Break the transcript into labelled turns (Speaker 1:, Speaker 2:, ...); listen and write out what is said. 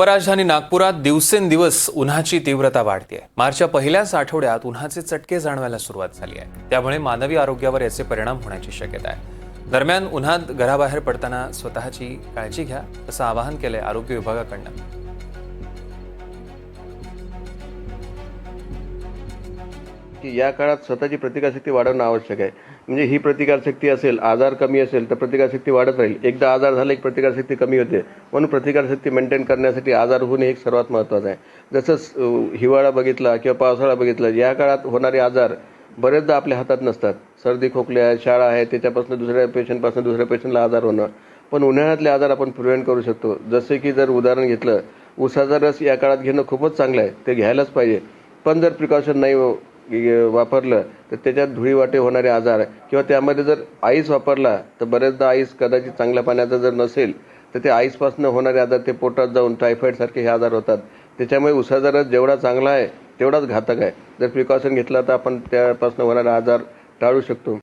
Speaker 1: उपराजधानी नागपुरात दिवसेंदिवस उन्हाची तीव्रता वाढते मार्चच्या पहिल्याच आठवड्यात उन्हाचे चटके जाणवायला सुरुवात झाली आहे. त्यामुळे मानवी आरोग्यावर याचे परिणाम होण्याची शक्यता आहे. दरम्यान उन्हात घराबाहेर पडताना स्वतःची काळजी घ्या असं आवाहन केलंय आरोग्य विभागाकडनं.
Speaker 2: की या काळात स्वतःची प्रतिकारशक्ती वाढवणं आवश्यक आहे. म्हणजे ही प्रतिकारशक्ती असेल आजार कमी असेल तर प्रतिकारशक्ती वाढत राहील. एकदा आजार झाला की प्रतिकारशक्ती कमी होते. म्हणून प्रतिकारशक्ती मेंटेन करण्यासाठी आजार होणे हे एक सर्वात महत्त्वाचं आहे. जसं हिवाळा बघितला किंवा पावसाळा बघितला या काळात होणारे आजार बरेचदा आपल्या हातात नसतात. सर्दी खोकले आहे शाळा आहे त्याच्यापासून दुसऱ्या पेशंटपासून दुसऱ्या पेशंटला आजार होणं. पण उन्हाळ्यातले आजार आपण प्रिव्हेंट करू शकतो. जसे की जर उदाहरण घेतलं उसाचा रस या काळात घेणं खूपच चांगलं आहे ते घ्यायलाच पाहिजे. पण जर प्रिकॉशन नाही हो, वापरलं तर त्याच्यात धुळीवाटे होणारे आजार किंवा त्यामध्ये जर आईस वापरला तर बरेचदा आईस कदाचित चांगल्या पाण्याचा जर नसेल तर ते आईसपासून होणारे आजार ते पोटात जाऊन टायफॉईडसारखे हे आजार होतात. त्याच्यामुळे उसाचा रस जेवढा चांगला आहे तेवढाच घातक आहे. जर प्रिकॉशन घेतला तर आपण त्यापासून होणारा आजार टाळू शकतो.